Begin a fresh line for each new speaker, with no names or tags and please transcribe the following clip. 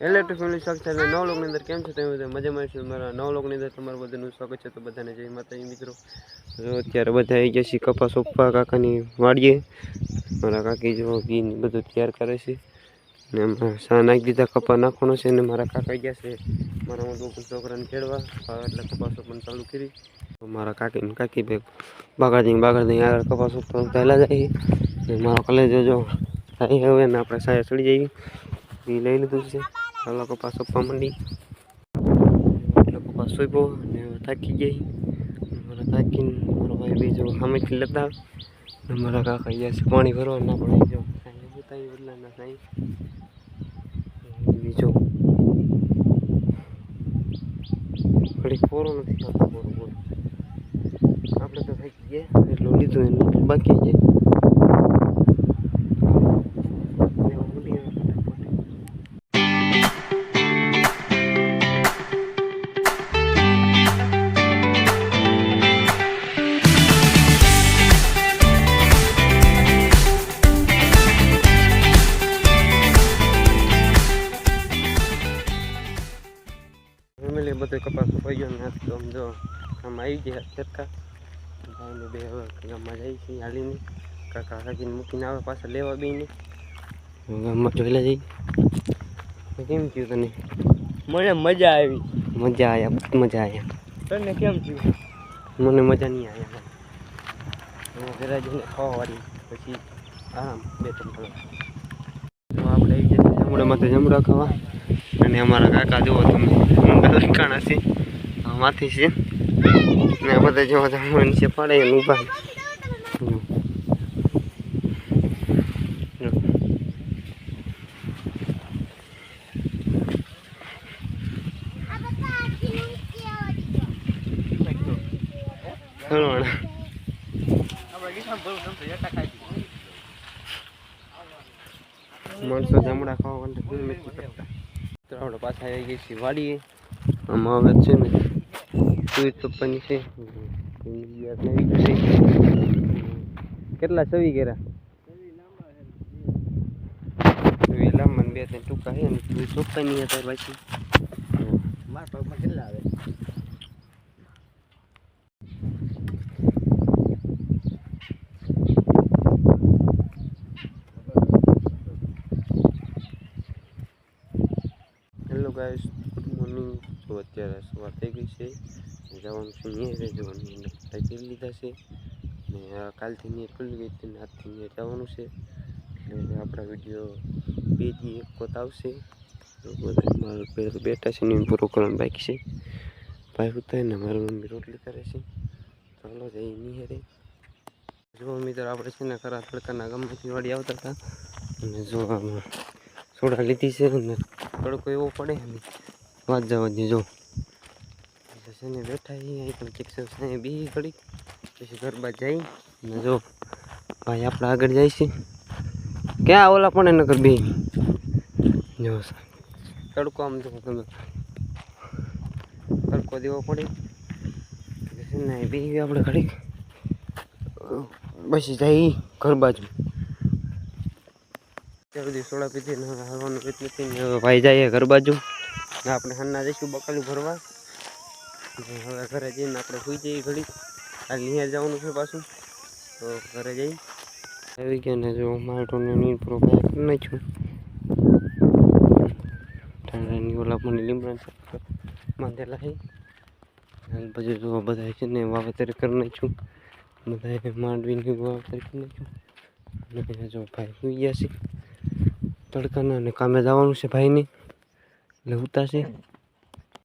Electric family સ્વાગત છે નવ લોકની અંદર કેમ છે તમે બધા? મજામાં છે? મારા નવ લોકની અંદર તમારું બધાનું સ્વાગત છે. તો બધાને જય માતાજી મિત્રો. જો અત્યારે બધા આવી ગયા છે કપાસ ઉપવા કાકાની વાડીએ. મારા કાકી જો ઘી બધું તૈયાર કરે છે. ને સા નાખી દીધા કપા નાખવાનો છે ને મારા કાકા ગયા છે મારા હું છોકરાને ખેડવા એટલે કપાસો પણ ચાલુ કરી. મારા કાકી કાકી ભાઈ બાગાજી બાગાજી આગળ કપાસ ઉપર પહેલા જાય ને મારો કલેજો જો થાય હવે ને આપણે સાયા ચડી જઈએ. એ લઈ લીધું છે. ચાલો કપાસ સોંપવા માંડી. એટલે કપાસ સોંપ્યો ને થાકી ગઈ મારા થાકીને મારો ભાઈ બીજો સામેથી લેતા. મારા કાકા ગયા છે, પાણી ભરવા, ના પડે જો. બતાવી બદલા ના સાંઈ બીજો ઘડી કોરો નથી થતો કોરો આપણે તો થાકી ગયા, એટલું લીધું એનું, બાકી છે. બધો કપાસ ઉપાઈ ગયો ને તો આમ જો આમ આવી ગયા ચરખા ભાઈને બે હવે ગામમાં જાય છે હાલીને કાકા કાકીને મૂકીને આવે પાછા લેવા બેને ગામમાં જોયેલા જઈ. કેમ થયું તને?
મને મજા આવી.
મજા આવ્યા બહુ મજા આવ્યા
તને કેમ થયું?
મને મજા નહીં આવ્યા હું ઘરે જઈને ખાવાવાળી પછી આરામ બે ત્રણ કલાક આપણે આવી ગયા જમડા માટે જમડા ખાવા. અને અમારા કાકા જુઓ તમે ઊંડા લટકાણા છે. માથી છે. ને બધા જોવા જમવા નીચે પાડે અને ઊભા. છે. માણસો જમડા ખાવા માટે. તો આપણે પાછા આવી ગઈ છીએ વાડીએ. આમાં આવે છે ને સુઈ પપ્પાની છે. કેટલા સવી કર્યા? લાંબા બે ત્રણ ટૂંકા છે ને સુઈ પપ્પાની હતા પાછી
મારા પગમાં કેટલા આવે
હેલો ગાઈસ ગુડ મોર્નિંગ તો અત્યારે સવાર થઈ ગઈ છે જવાનું છે નિયરે જવાનું કરી લીધા છે. ને કાલથી નિયર ખુલ્લી ગઈ હતી આજથી નિયર જવાનું છે. એટલે આપણા વીડિયો બે દી એક વખત આવશે. મારું મારા બેઠા છે ને, પૂરો કરવાનું બાકી છે. ભાઈ ઉતાય ને, મારી મમ્મી રોટલી કરે છે. ચાલો જઈ નિયરે જો મિત્રો, આપણે છે ને ખરા તડકાના ગામમાંથી વાડી આવતા હતા. અને જો સોડા લીધી છે ને તડકો એવો પડે વાત જવા જો. છે ને બેઠા છીએ બી ઘડી પછી ગરબા જઈ ને જો, ભાઈ આપણે આગળ જાય છે. ક્યાં ઓલા પણ નકર બી? જો, તડકો આમ જો તમે. તડકો દેવો પડે. ને બી આપણે ઘડીક પછી જઈ ઘર બાજુ. ત્યાં સુધી સોડા પીધી ને હવે ભાઈ જઈએ ઘર બાજુ. આપણે હાલના જઈશું બકાલું ભરવા. હવે ઘરે જઈને આપણે સુઈ જઈએ ઘડી કાલે નિહાર જવાનું છે પાછું. તો ઘરે જઈ. આવી ગયા ને જો માટોને નીર પૂરો ભાઈ નાખ્યું. ઠંડાની ઓલા પણ લીમડા માંધેલા છે. પછી જો બધા છે ને વાવેતર કરી નાખ્યું. બધા માંડવીની વાવેતર કરી નાખ્યું. અને જો ભાઈ સુઈ ગયા છે. તડકાના અને કામે જવાનું છે ભાઈની. એટલે ઉતારશે